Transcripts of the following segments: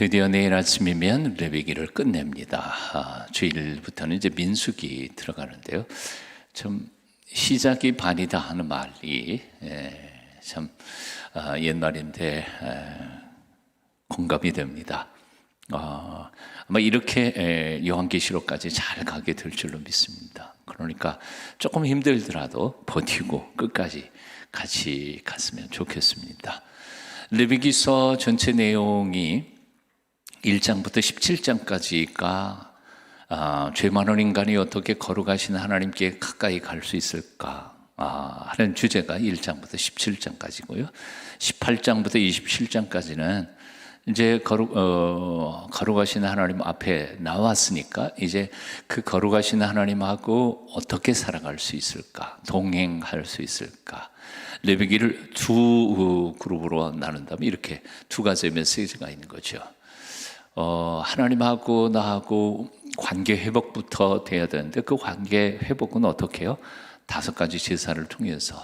드디어 내일 아침이면 레위기를 끝냅니다. 아, 주일부터는 이제 민수기 들어가는데요. 참 시작이 반이다 하는 말이 예, 참 아, 옛말인데 에, 공감이 됩니다. 어, 아마 이렇게 에, 요한계시록까지 잘 가게 될 줄로 믿습니다. 그러니까 조금 힘들더라도 버티고 끝까지 같이 갔으면 좋겠습니다. 레위기서 전체 내용이 1장부터 17장까지가 아, 죄 많은 인간이 어떻게 거룩하신 하나님께 가까이 갈 수 있을까 아, 하는 주제가 1장부터 17장까지고요. 18장부터 27장까지는 이제 거룩, 어, 거룩하신 하나님 앞에 나왔으니까 이제 그 거룩하신 하나님하고 어떻게 살아갈 수 있을까, 동행할 수 있을까. 레위기를 두 그룹으로 나눈다면 이렇게 두 가지의 메시지가 있는 거죠. 어, 하나님하고 나하고 관계 회복부터 돼야 되는데 그 관계 회복은 어떻게 해요? 다섯 가지 제사를 통해서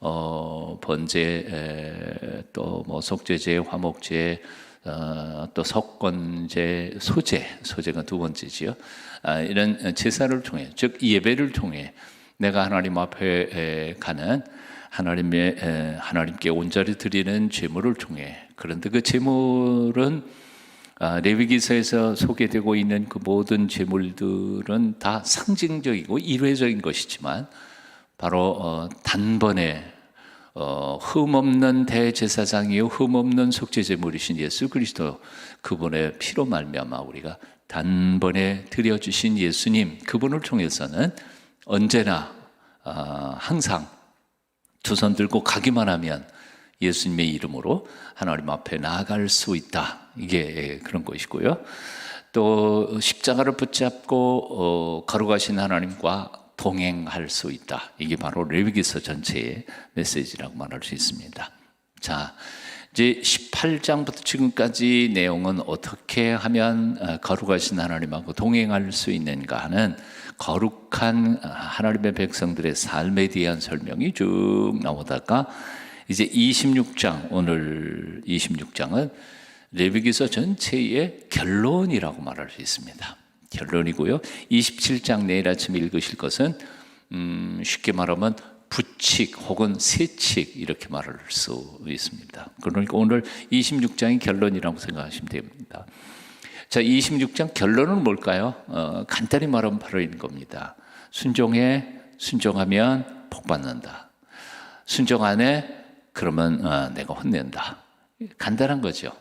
어, 번제, 또뭐 속죄제, 화목제, 어, 또 석권제, 소제, 소제가 두 번째지요. 아, 이런 제사를 통해, 즉 예배를 통해 내가 하나님 앞에 에, 가는 하나님의 에, 하나님께 온전히 드리는 제물을 통해 그런데 그 제물은 아, 레위기서에서 소개되고 있는 그 모든 제물들은 다 상징적이고 일회적인 것이지만 바로 어, 단번에 어, 흠없는 대제사장이요 흠없는 속죄제물이신 예수 그리스도 그분의 피로 말미암아 우리가 단번에 드려주신 예수님 그분을 통해서는 언제나 어, 항상 두 손 들고 가기만 하면 예수님의 이름으로 하나님 앞에 나아갈 수 있다. 이게 그런 것이고요. 또 십자가를 붙잡고 어, 걸어가신 하나님과 동행할 수 있다. 이게 바로 레위기서 전체의 메시지라고 말할 수 있습니다. 자, 이제 18장부터 지금까지 내용은 어떻게 하면 어, 거룩하신 하나님하고 동행할 수 있는가 하는 거룩한 하나님의 백성들의 삶에 대한 설명이 쭉 나오다가 이제 26장 오늘 26장은 레위기서 전체의 결론이라고 말할 수 있습니다. 결론이고요. 27장 내일 아침 읽으실 것은 음, 쉽게 말하면 부칙 혹은 세칙 이렇게 말할 수 있습니다. 그러니까 오늘 26장이 결론이라고 생각하시면 됩니다. 자, 26장 결론은 뭘까요? 어, 간단히 말하면 바로 이런 겁니다. 순종해, 순종하면 복 받는다. 순종 안 해, 그러면 어, 내가 혼낸다. 간단한 거죠.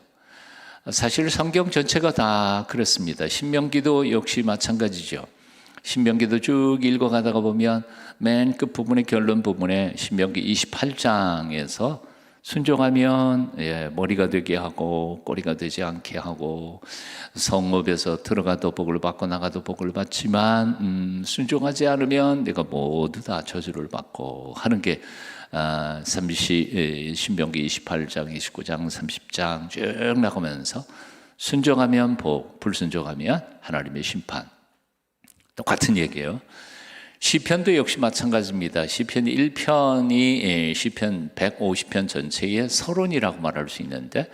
사실 성경 전체가 다 그렇습니다. 신명기도 역시 마찬가지죠. 신명기도 쭉 읽어가다가 보면 맨 끝 부분의 결론 부분에 신명기 28장에서 순종하면 예, 머리가 되게 하고 꼬리가 되지 않게 하고 성읍에서 들어가도 복을 받고 나가도 복을 받지만 음, 순종하지 않으면 내가 모두 다 저주를 받고 하는 게 아, 30, 신명기 28장, 29장, 30장 쭉 나가면서 순종하면 복, 불순종하면 하나님의 심판. 똑같은 얘기예요. 시편도 역시 마찬가지입니다. 시편 1편이 시편 150편 전체의 서론이라고 말할 수 있는데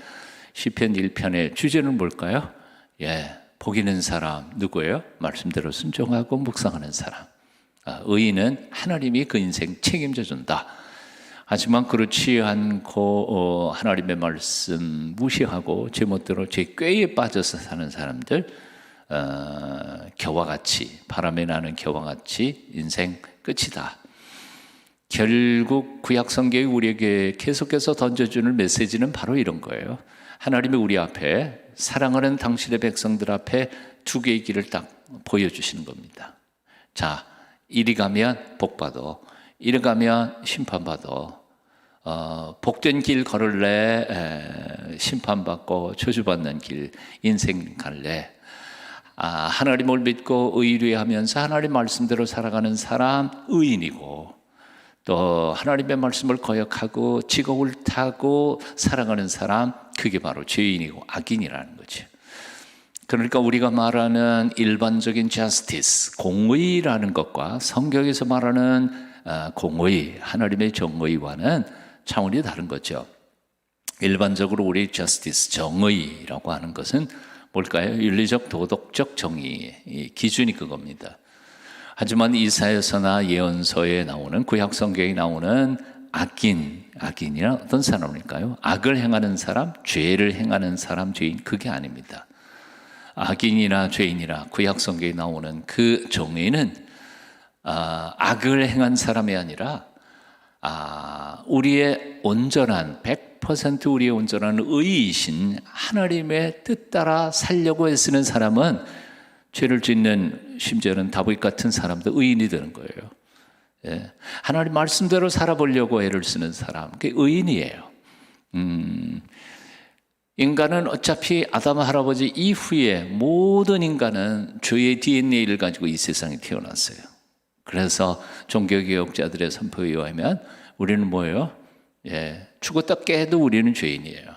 시편 1편의 주제는 뭘까요? 예, 복 있는 사람 누구예요? 말씀대로 순종하고 묵상하는 사람. 아, 의인은 하나님이 그 인생 책임져 준다. 하지만 그렇지 않고 어, 하나님의 말씀 무시하고 제멋대로 제 꾀에 빠져서 사는 사람들 어, 겨와 같이 바람에 나는 겨와 같이 인생 끝이다. 결국 구약 성경이 우리에게 계속해서 던져주는 메시지는 바로 이런 거예요. 하나님이 우리 앞에 사랑하는 당신의 백성들 앞에 두 개의 길을 딱 보여주시는 겁니다. 자, 이리 가면 복 받아, 이리 가면 심판 받아. 어, 복된 길 걸을래, 에, 심판받고 저주받는 길 인생 갈래. 아, 하나님을 믿고 의뢰하면서 하나님 말씀대로 살아가는 사람 의인이고 또 하나님의 말씀을 거역하고 지옥을 타고 살아가는 사람 그게 바로 죄인이고 악인이라는 거죠. 그러니까 우리가 말하는 일반적인 justice, 공의라는 것과 성경에서 말하는 어, 공의, 하나님의 정의와는 차원이 다른 거죠. 일반적으로 우리 justice 정의라고 하는 것은 뭘까요? 윤리적 도덕적 정의의 이 기준이 그겁니다. 하지만 이사야서나 예언서에 나오는 구약 성경에 나오는 악인, 악인이란 어떤 사람일까요? 악을 행하는 사람, 죄를 행하는 사람, 죄인 그게 아닙니다. 악인이나 죄인이나 구약 성경에 나오는 그 정의는 아, 악을 행한 사람이 아니라 아, 우리의 온전한 100% 우리의 온전한 의이신 하나님의 뜻 따라 살려고 애쓰는 사람은 죄를 짓는 심지어는 다윗 같은 사람도 의인이 되는 거예요. 예. 하나님 말씀대로 살아보려고 애를 쓰는 사람, 그게 의인이에요. 음, 인간은 어차피 아담 할아버지 이후에 모든 인간은 죄의 DNA를 가지고 이 세상에 태어났어요. 그래서 종교개혁자들의 선포에 의하면 우리는 뭐예요? 예, 죽었다 깨도 우리는 죄인이에요.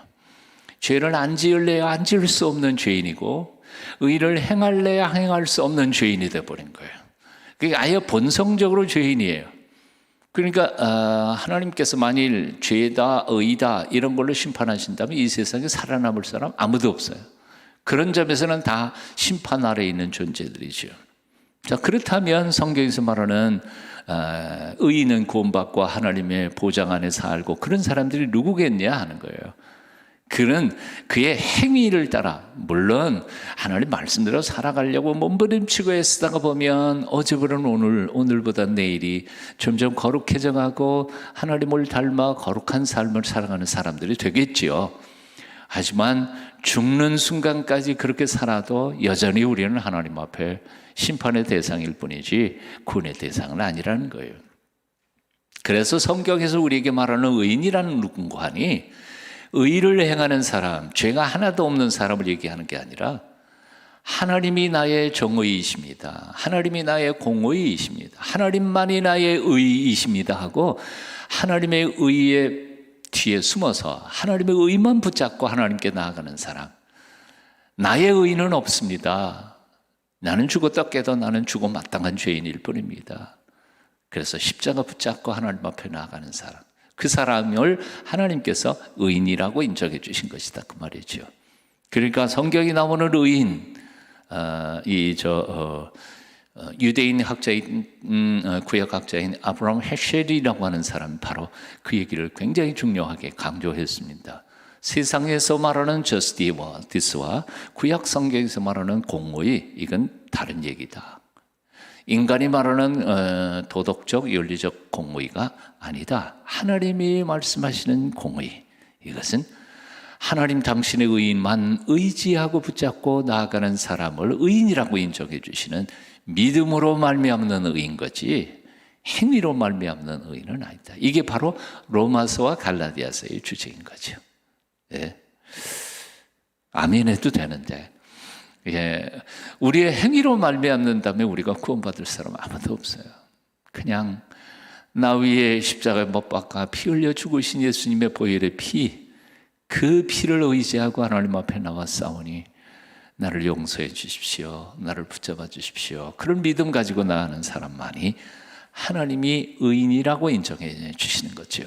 죄를 안 지을래야 안 지을 수 없는 죄인이고 의를 행할래야 행할 수 없는 죄인이 되어버린 거예요. 그게 아예 본성적으로 죄인이에요. 그러니까 어, 하나님께서 만일 죄다 의다 이런 걸로 심판하신다면 이 세상에 살아남을 사람 아무도 없어요. 그런 점에서는 다 심판 아래에 있는 존재들이죠. 자 그렇다면 성경에서 말하는 어, 의인은 구원받고 하나님의 보장 안에 살고 그런 사람들이 누구겠냐 하는 거예요. 그는 그의 행위를 따라 물론 하나님 말씀대로 살아가려고 몸부림치고 애쓰다가 보면 어제보다는 오늘 오늘보다 내일이 점점 거룩해져가고 하나님을 닮아 거룩한 삶을 살아가는 사람들이 되겠지요. 하지만 죽는 순간까지 그렇게 살아도 여전히 우리는 하나님 앞에 심판의 대상일 뿐이지 구원의 대상은 아니라는 거예요. 그래서 성경에서 우리에게 말하는 의인이라는 누군가니 의를 행하는 사람, 죄가 하나도 없는 사람을 얘기하는 게 아니라 하나님이 나의 정의이십니다. 하나님이 나의 공의이십니다. 하나님만이 나의 의이십니다 하고 하나님의 의의 뒤에 숨어서 하나님의 의만 붙잡고 하나님께 나아가는 사람. 나의 의는 없습니다. 나는 죽었다 깨도 나는 죽어 마땅한 죄인일 뿐입니다. 그래서 십자가 붙잡고 하나님 앞에 나아가는 사람. 그 사람을 하나님께서 의인이라고 인정해 주신 것이다 그 말이죠. 그러니까 성경이 나오는 의인, 어, 이저 어, 유대인 학자인 음, 어, 구약 학자인 아브라함 헤셸이라고 하는 사람이 바로 그 얘기를 굉장히 중요하게 강조했습니다. 세상에서 말하는 저스티와 디스와 구약 성경에서 말하는 공의 이건 다른 얘기다. 인간이 말하는 어, 도덕적 윤리적 공의가 아니다. 하나님이 말씀하시는 공의 이것은 하나님 당신의 의인만 의지하고 붙잡고 나아가는 사람을 의인이라고 인정해 주시는 믿음으로 말미암는 의인 거지 행위로 말미암는 의인은 아니다. 이게 바로 로마서와 갈라디아서의 주제인 거죠. 예. 아멘 해도 되는데 예, 우리의 행위로 말미암는다면 우리가 구원받을 사람 아무도 없어요. 그냥 나 위에 십자가에 못 박아 피 흘려 죽으신 예수님의 보혈의 피, 그 피를 의지하고 하나님 앞에 나와 싸우니 나를 용서해 주십시오. 나를 붙잡아 주십시오. 그런 믿음 가지고 나가는 사람만이 하나님이 의인이라고 인정해 주시는 거죠.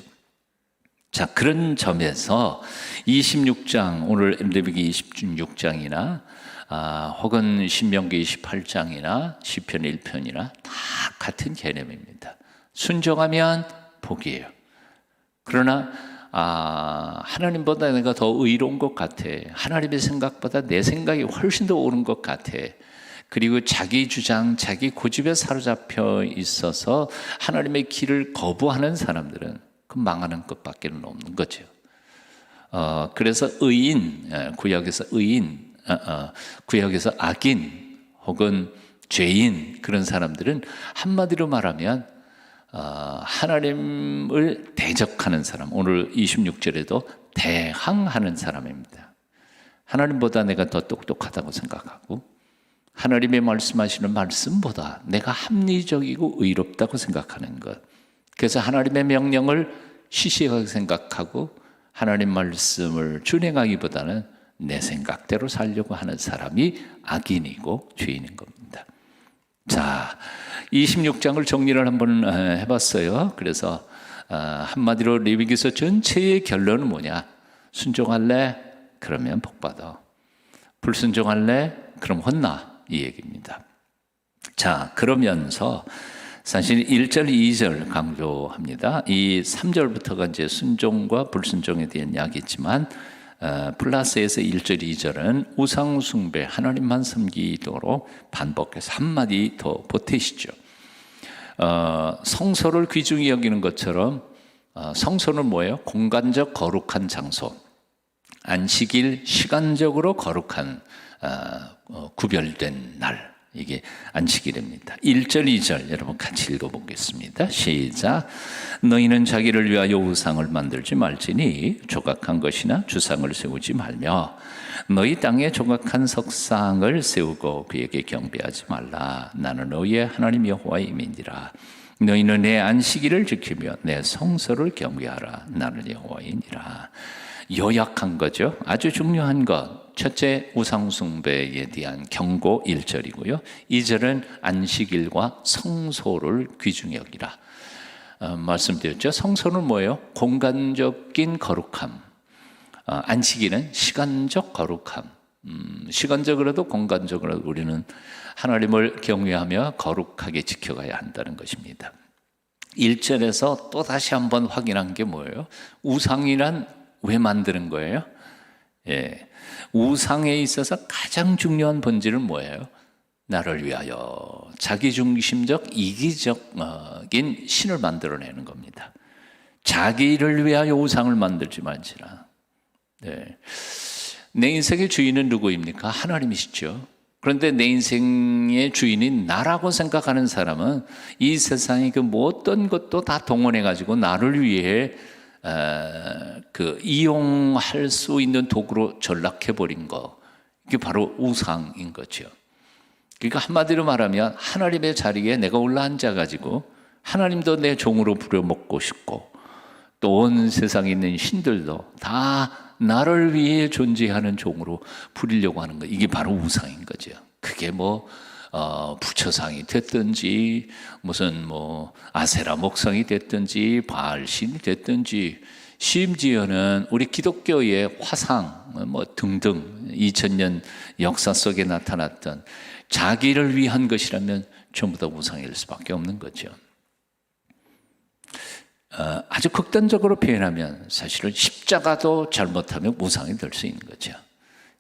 자, 그런 점에서 26장, 오늘 레위기 26장이나 아, 혹은 신명기 28장이나 시편 1편이나 다 같은 개념입니다. 순종하면 복이에요. 그러나 아, 하나님보다 내가 더 의로운 것 같아. 하나님의 생각보다 내 생각이 훨씬 더 옳은 것 같아. 그리고 자기 주장, 자기 고집에 사로잡혀 있어서 하나님의 길을 거부하는 사람들은 그 망하는 것밖에 없는 거죠. 어, 그래서 의인, 예, 구약에서 의인, 어, 어, 구역에서 악인 혹은 죄인 그런 사람들은 한마디로 말하면 어, 하나님을 대적하는 사람. 오늘 26절에도 대항하는 사람입니다. 하나님보다 내가 더 똑똑하다고 생각하고 하나님의 말씀하시는 말씀보다 내가 합리적이고 의롭다고 생각하는 것. 그래서 하나님의 명령을 시시하게 생각하고 하나님 말씀을 준행하기보다는 내 생각대로 살려고 하는 사람이 악인이고 죄인인 겁니다. 자, 26장을 정리를 한번 해봤어요. 그래서 한마디로 레위기서 전체의 결론은 뭐냐? 순종할래? 그러면 복 받아. 불순종할래? 그럼 혼나. 이 얘기입니다. 자, 그러면서 사실 1절, 2절 강조합니다. 이 3절부터가 이제 순종과 불순종에 대한 이야기지만 어, 플러스에서 1절, 2절은 우상숭배, 하나님만 섬기도록 반복해서 한마디 더 보태시죠. 어, 성소를 귀중히 여기는 것처럼 어, 성소는 뭐예요? 공간적 거룩한 장소. 안식일 시간적으로 거룩한 어, 어, 구별된 날 이게 안식일입니다. 1절 2절 여러분 같이 읽어보겠습니다. 시작. 너희는 자기를 위하여 우상을 만들지 말지니 조각한 것이나 주상을 세우지 말며 너희 땅에 조각한 석상을 세우고 그에게 경배하지 말라. 나는 너희의 하나님 여호와의 이민이라. 너희는 내 안식일을 지키며 내 성서를 경배하라. 나는 여호와이니라 요약한 거죠. 아주 중요한 것. 첫째 우상숭배에 대한 경고 1절이고요. 2절은 안식일과 성소를 귀중히 여기라. 어, 말씀드렸죠. 성소는 뭐예요? 공간적인 거룩함. 어, 안식일은 시간적 거룩함. 음, 시간적으로도 공간적으로도 우리는 하나님을 경외하며 거룩하게 지켜가야 한다는 것입니다. 1절에서 또 다시 한번 확인한 게 뭐예요? 우상이란 왜 만드는 거예요? 예. 우상에 있어서 가장 중요한 본질은 뭐예요? 나를 위하여 자기중심적 이기적인 신을 만들어내는 겁니다. 자기를 위하여 우상을 만들지 말지라. 네. 내 인생의 주인은 누구입니까? 하나님이시죠. 그런데 내 인생의 주인이 나라고 생각하는 사람은 이 세상의 그 어떤 것도 다 동원해 가지고 나를 위해 에, 그 이용할 수 있는 도구로 전락해 버린 거 이게 바로 우상인 거죠. 그러니까 한마디로 말하면 하나님의 자리에 내가 올라앉아 가지고 하나님도 내 종으로 부려먹고 싶고 또 온 세상에 있는 신들도 다 나를 위해 존재하는 종으로 부리려고 하는 거 이게 바로 우상인 거죠. 그게 뭐 어, 부처상이 됐든지 무슨 뭐 아세라 목상이 됐든지 바알 신이 됐든지 심지어는 우리 기독교의 화상 뭐 등등 2000년 역사 속에 나타났던 자기를 위한 것이라면 전부 다 우상일 수밖에 없는 거죠. 어, 아주 극단적으로 표현하면 사실은 십자가도 잘못하면 우상이 될 수 있는 거죠.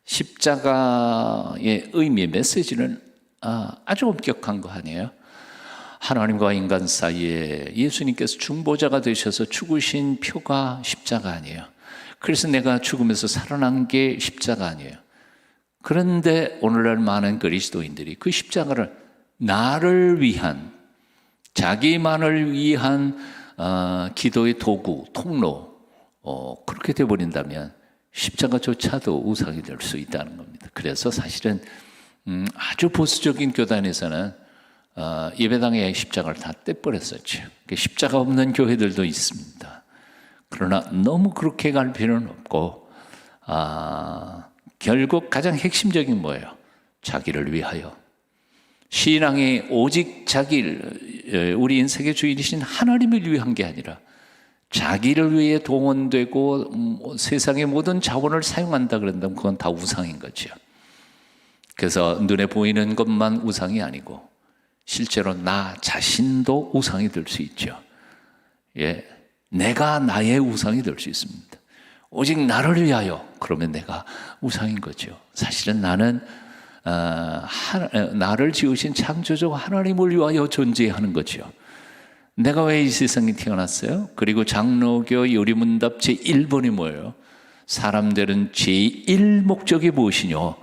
십자가의 의미 메시지는 아, 아주 엄격한 거 아니에요? 하나님과 인간 사이에 예수님께서 중보자가 되셔서 죽으신 표가 십자가 아니에요. 그래서 내가 죽으면서 살아난 게 십자가 아니에요. 그런데 오늘날 많은 그리스도인들이 그 십자가를 나를 위한 자기만을 위한 어, 기도의 도구, 통로 어, 그렇게 돼 버린다면 십자가조차도 우상이 될 수 있다는 겁니다. 그래서 사실은 음, 아주 보수적인 교단에서는 어, 예배당의 십자가를 다 떼버렸었죠. 십자가 없는 교회들도 있습니다. 그러나 너무 그렇게 갈 필요는 없고 아, 결국 가장 핵심적인 뭐예요? 자기를 위하여. 신앙이 오직 자기를 우리 인생의 주인이신 하나님을 위한 게 아니라 자기를 위해 동원되고 음, 세상의 모든 자원을 사용한다 그런다면 그건 다 우상인 거죠. 그래서 눈에 보이는 것만 우상이 아니고 실제로 나 자신도 우상이 될 수 있죠. 예. 내가 나의 우상이 될 수 있습니다. 오직 나를 위하여 그러면 내가 우상인 거죠. 사실은 나는 어, 하, 나를 지으신 창조주 하나님을 위하여 존재하는 거죠. 내가 왜 이 세상에 태어났어요? 그리고 장로교 요리문답 제1번이 뭐예요? 사람들은 제1 목적이 무엇이뇨?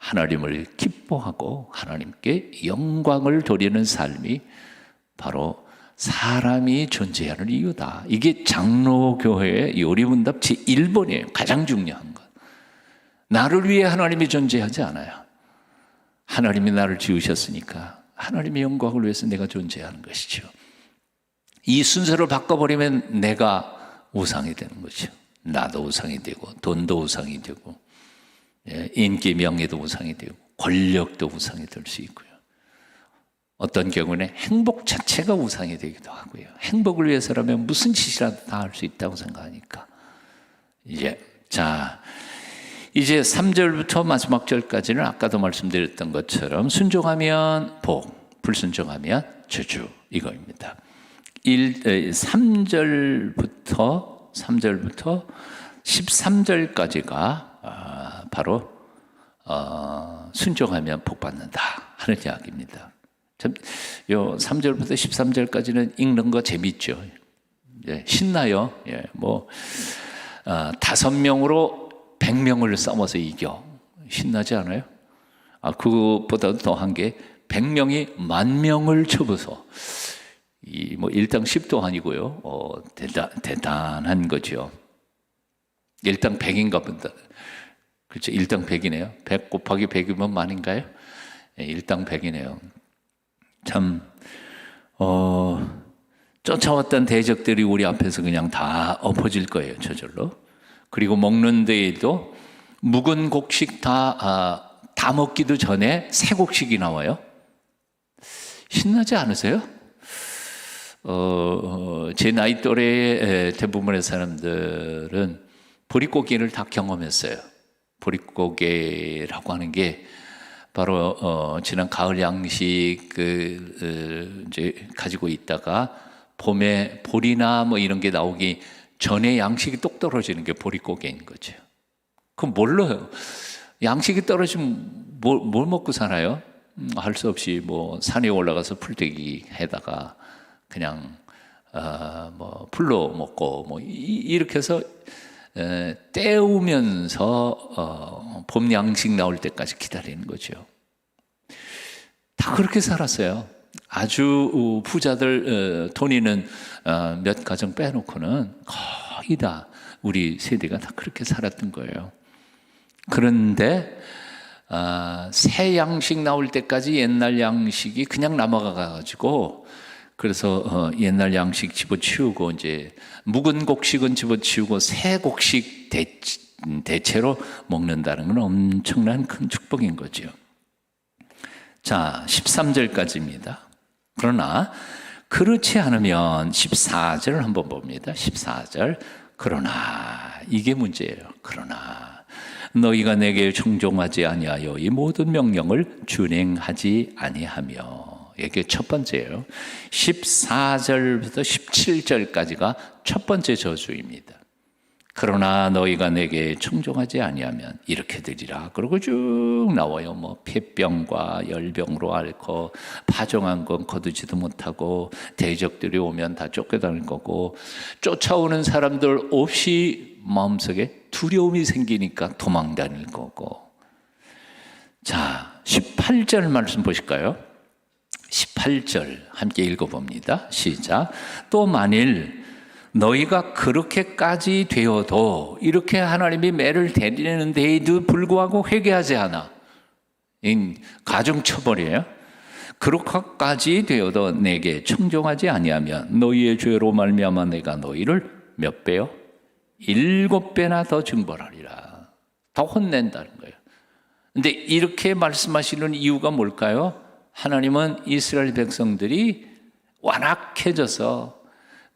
하나님을 기뻐하고 하나님께 영광을 돌리는 삶이 바로 사람이 존재하는 이유다. 이게 장로교회의 요리문답 제1번이에요. 가장 중요한 것. 나를 위해 하나님이 존재하지 않아요. 하나님이 나를 지으셨으니까 하나님의 영광을 위해서 내가 존재하는 것이죠. 이 순서를 바꿔버리면 내가 우상이 되는 거죠. 나도 우상이 되고 돈도 우상이 되고 예, 인기 명예도 우상이 되고 권력도 우상이 될 수 있고요. 어떤 경우는 행복 자체가 우상이 되기도 하고요. 행복을 위해서라면 무슨 짓이라도 다 할 수 있다고 생각하니까 이제 자, 이제 3절부터 마지막 절까지는 아까도 말씀드렸던 것처럼 순종하면 복, 불순종하면 저주 이거입니다. 1, 3절부터 3절부터 13절까지가 아, 바로 어, 순종하면 복 받는다 하는 이야기입니다. 참, 요 3절부터 13절까지는 읽는 거 재밌죠. 예, 신나요. 예, 뭐 어, 다섯 명으로 백 명을 싸워서 이겨 신나지 않아요? 아 그것보다도 더한 게백 명이 만 명을 쳐부서 이뭐 일당 10도 아니고요. 어, 대단 대단한 거죠. 일당 100인가 본다. 그렇죠. 일당 100이네요. 100 곱하기 100이면 만인가요? 예, 일당 100이네요. 참 어, 쫓아왔던 대적들이 우리 앞에서 그냥 다 엎어질 거예요. 저절로. 그리고 먹는 데에도 묵은 곡식 다, 아, 다 먹기도 전에 새 곡식이 나와요. 신나지 않으세요? 어, 제 나이 또래의 대부분의 사람들은 보릿고개를 다 경험했어요. 보릿고개라고 하는 게 바로 어, 지난 가을 양식 그 어, 이제 가지고 있다가 봄에 보리나 뭐 이런 게 나오기 전에 양식이 똑 떨어지는 게 보릿고개인 거죠. 그럼 뭘로 양식이 떨어지면 뭘, 뭘 먹고 살아요? 음, 할수 없이 뭐 산에 올라가서 풀떼기 해다가 그냥 어, 뭐 풀로 먹고 뭐 이, 이렇게 해서 에, 때우면서 어, 봄 양식 나올 때까지 기다리는 거죠. 다 그렇게 살았어요. 아주 어, 부자들 어, 돈 있는 어, 몇 가정 빼놓고는 거의 다 우리 세대가 다 그렇게 살았던 거예요. 그런데 아, 새 양식 나올 때까지 옛날 양식이 그냥 남아가 가지고 그래서 어, 옛날 양식 집어치우고 이제 묵은 곡식은 집어치우고 새 곡식 대, 대체 로 먹는다는 건 엄청난 큰 축복인 거죠. 자, 13절까지입니다. 그러나 그렇지 않으면 14절을 한번 봅니다. 14절. 그러나 이게 문제예요. 그러나 너희가 내게 청종하지 아니하여 이 모든 명령을 준행하지 아니하며 이게 첫 번째예요. 14절부터 17절까지가 첫 번째 저주입니다. 그러나 너희가 내게 청종하지 아니하면 이렇게 되리라. 그리고 쭉 나와요. 뭐 폐병과 열병으로 앓고 파종한 건 거두지도 못하고 대적들이 오면 다 쫓겨다닐 거고 쫓아오는 사람들 없이 마음속에 두려움이 생기니까 도망 다닐 거고. 자, 18절 말씀 보실까요? 18절 함께 읽어봅니다. 시작. 또 만일 너희가 그렇게까지 되어도 이렇게 하나님이 매를 대리는 데에도 불구하고 회개하지 않아. 인 가중처벌이에요. 그렇게까지 되어도 내게 청종하지 아니하면 너희의 죄로 말미암아 내가 너희를 몇 배요? 일곱 배나 더 증벌하리라. 더 혼낸다는 거예요. 근데 이렇게 말씀하시는 이유가 뭘까요? 하나님은 이스라엘 백성들이 완악해져서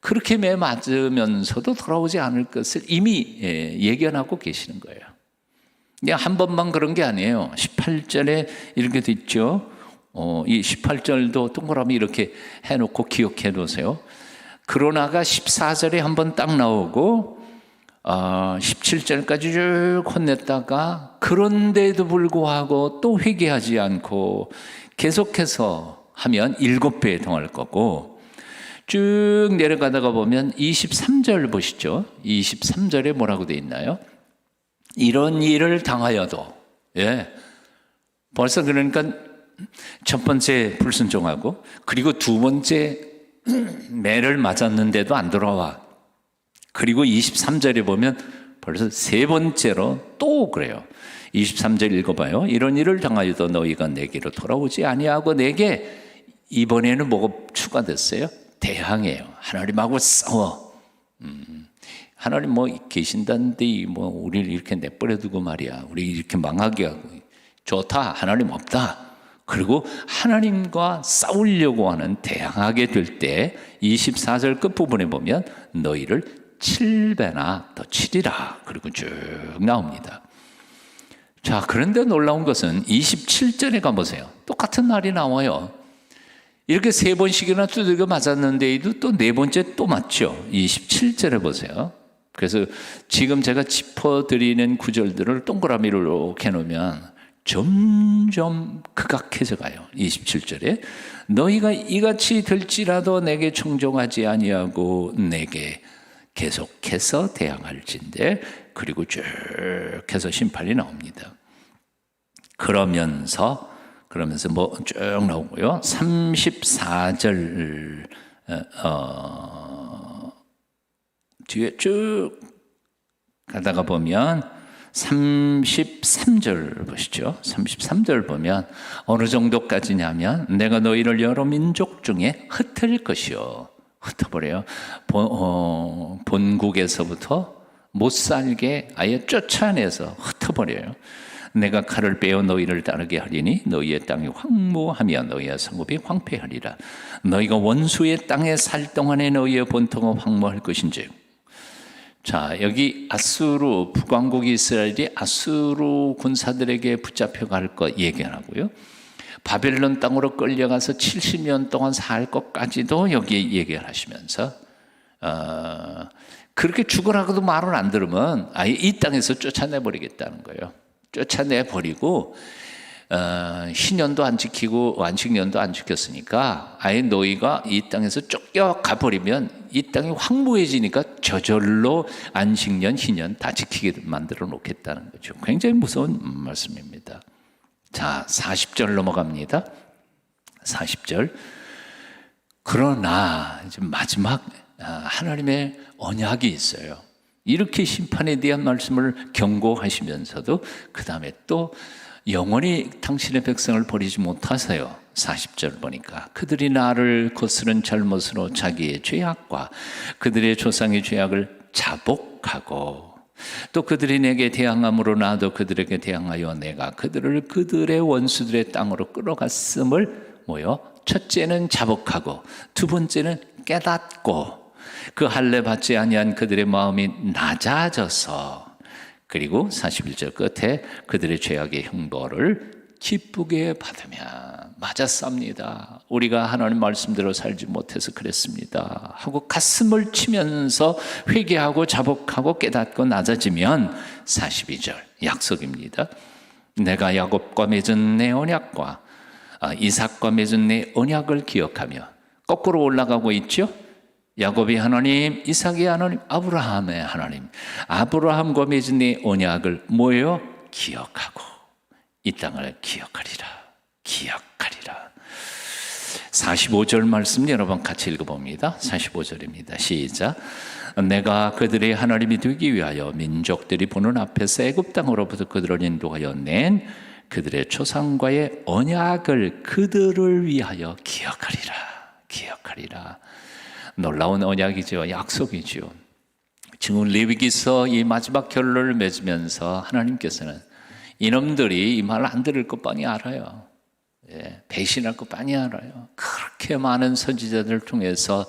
그렇게 매 맞으면서도 돌아오지 않을 것을 이미 예, 예견하고 계시는 거예요. 그냥 한 번만 그런 게 아니에요. 18절에 이렇게 돼 있죠. 어, 이 18절도 동그라미 이렇게 해놓고 기억해 놓으세요. 그러나가 14절에 한 번 딱 나오고 어, 17절까지 쭉 혼냈다가 그런데도 불구하고 또 회개하지 않고 계속해서 하면 일곱 배에 동할 거고 쭉 내려가다가 보면 23절 보시죠. 23절에 뭐라고 돼 있나요? 이런 일을 당하여도 예. 벌써 그러니까 첫 번째 불순종하고 그리고 두 번째 매를 맞았는데도 안 돌아와. 그리고 23절에 보면 벌써 세 번째로 또 그래요. 23절 읽어봐요. 이런 일을 당하여도 너희가 내게로 돌아오지 아니하고 내게 이번에는 뭐가 추가됐어요? 대항해요. 하나님하고 싸워. 음, 하나님 뭐 계신다는데 뭐 우리를 이렇게 내버려 두고 말이야. 우리 이렇게 망하게 하고 좋다. 하나님 없다. 그리고 하나님과 싸우려고 하는 대항하게 될 때 24절 끝부분에 보면 너희를 7배나 더 치리라. 그리고 쭉 나옵니다. 자, 그런데 놀라운 것은 27절에 가보세요. 똑같은 날이 나와요. 이렇게 세 번씩이나 두들겨 맞았는데도 또 네 번째 또 맞죠. 27절에 보세요. 그래서 지금 제가 짚어드리는 구절들을 동그라미로 이렇게 놓으면 점점 극악해져 가요. 27절에 너희가 이같이 될지라도 내게 청종하지 아니하고 내게 계속해서 대항할진대 그리고 쭉 해서 심판이 나옵니다. 그러면서 그러면서 뭐 쭉 나오고요. 34절 어, 뒤에 쭉 가다가 보면 33절 보시죠. 33절 보면 어느 정도까지냐면 내가 너희를 여러 민족 중에 흩을 것이요. 흩어버려요. 본, 어, 본국에서부터 못 살게 아예 쫓아내서 흩어버려요. 내가 칼을 빼어 너희를 따르게 하리니 너희의 땅이 황무하며 너희의 성읍이 황폐하리라. 너희가 원수의 땅에 살 동안에 너희의 본토가 황무할 것인즉 자, 여기 아수르 북왕국 이스라엘이 아수르 군사들에게 붙잡혀 갈 것 얘기하고요. 바벨론 땅으로 끌려가서 70년 동안 살 것까지도 여기 얘기를 하시면서 어, 그렇게 죽으라고도 말을 안 들으면 아예 이 땅에서 쫓아내 버리겠다는 거예요. 쫓아내 버리고 어, 신년도 안 지키고 완식년도 안 지켰으니까 아예 너희가 이 땅에서 쫓겨가 버리면 이 땅이 황무해지니까 저절로 안식년, 희년 다 지키게 만들어 놓겠다는 거죠. 굉장히 무서운 말씀입니다. 자, 40절 넘어갑니다. 40절. 그러나 이제 마지막 아, 하나님의 언약이 있어요. 이렇게 심판에 대한 말씀을 경고하시면서도 그 다음에 또 영원히 당신의 백성을 버리지 못하세요. 40절 보니까 그들이 나를 거스른 잘못으로 자기의 죄악과 그들의 조상의 죄악을 자복하고 또 그들이 내게 대항함으로 나도 그들에게 대항하여 내가 그들을 그들의 원수들의 땅으로 끌어갔음을 뭐요? 첫째는 자복하고 두 번째는 깨닫고 그 할례 받지 아니한 그들의 마음이 낮아져서 그리고 41절 끝에 그들의 죄악의 형벌을 기쁘게 받으며 맞았습니다. 우리가 하나님 말씀대로 살지 못해서 그랬습니다. 하고 가슴을 치면서 회개하고 자복하고 깨닫고 낮아지면 42절 약속입니다. 내가 야곱과 맺은 내 언약과 아, 이삭과 맺은 내 언약을 기억하며 거꾸로 올라가고 있죠. 야곱이 하나님, 이삭이 하나님, 아브라함의 하나님, 아브라함과 맺은 이 언약을 뭐예요? 기억하고 이 땅을 기억하리라. 기억하리라. 45절 말씀 여러분 같이 읽어봅니다. 45절입니다. 시작. 내가 그들의 하나님이 되기 위하여 민족들이 보는 앞에서 애굽 땅으로부터 그들을 인도하여 낸 그들의 초상과의 언약을 그들을 위하여 기억하리라. 기억하리라. 놀라운 언약이죠. 약속이죠. 지금 레위기서 이 마지막 결론을 맺으면서 하나님께서는 이놈들이 이 말 안 들을 것 뻔히 알아요. 예, 배신할 것 뻔히 알아요. 그렇게 많은 선지자들 통해서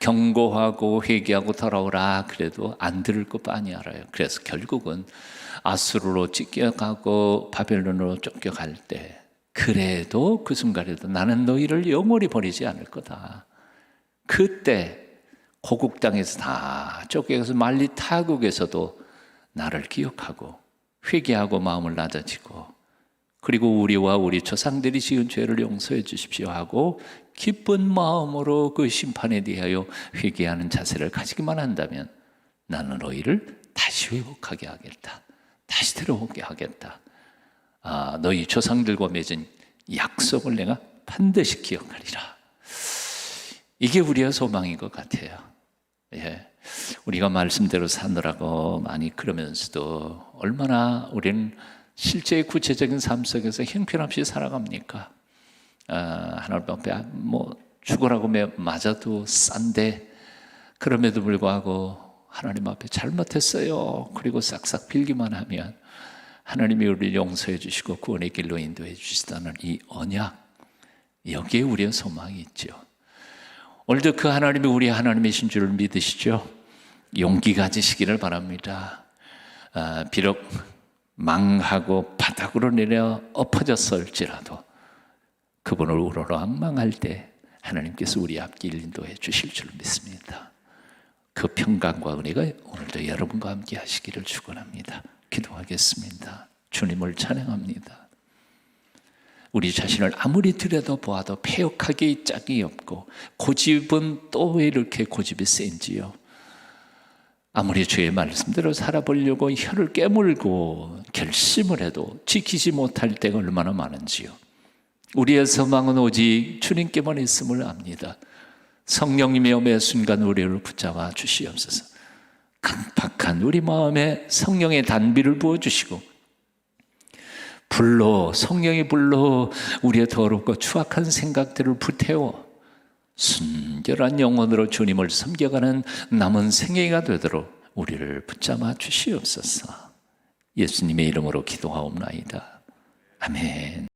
경고하고 회개하고 돌아오라 그래도 안 들을 것 뻔히 알아요. 그래서 결국은 아수르로 찢겨가고 바벨론으로 쫓겨갈 때 그래도 그 순간에도 나는 너희를 영원히 버리지 않을 거다. 그때 고국 땅에서 다 쫓겨서 말리 타국에서도 나를 기억하고 회개하고 마음을 낮아지고 그리고 우리와 우리 조상들이 지은 죄를 용서해 주십시오 하고 기쁜 마음으로 그 심판에 대하여 회개하는 자세를 가지기만 한다면 나는 너희를 다시 회복하게 하겠다. 다시 들어오게 하겠다. 아, 너희 조상들과 맺은 약속을 내가 반드시 기억하리라. 이게 우리의 소망인 것 같아요. 예. 우리가 말씀대로 사느라고 많이 그러면서도 얼마나 우리는 실제 구체적인 삶 속에서 형편없이 살아갑니까? 아, 하나님 앞에 뭐 죽으라고 맞아도 싼데 그럼에도 불구하고 하나님 앞에 잘못했어요. 그리고 싹싹 빌기만 하면 하나님이 우리를 용서해 주시고 구원의 길로 인도해 주시다는 이 언약 여기에 우리의 소망이 있죠. 오늘도 그 하나님이 우리 하나님이신 줄을 믿으시죠? 용기 가지시기를 바랍니다. 아, 비록 망하고 바닥으로 내려 엎어졌을지라도 그분을 우러러 악망할 때 하나님께서 우리 앞길 인도해 주실 줄 믿습니다. 그 평강과 은혜가 오늘도 여러분과 함께 하시기를 축원합니다. 기도하겠습니다. 주님을 찬양합니다. 우리 자신을 아무리 들여다보아도 폐역하기 짝이 없고 고집은 또 왜 이렇게 고집이 센지요? 아무리 주의 말씀대로 살아보려고 혀를 깨물고 결심을 해도 지키지 못할 때가 얼마나 많은지요. 우리의 소망은 오직 주님께만 있음을 압니다. 성령님의 엄의 순간 우리를 붙잡아 주시옵소서. 강팍한 우리 마음에 성령의 단비를 부어 주시고 불로 성령의 불로 우리의 더럽고 추악한 생각들을 불태워 순결한 영혼으로 주님을 섬겨가는 남은 생애가 되도록 우리를 붙잡아 주시옵소서. 예수님의 이름으로 기도하옵나이다. 아멘.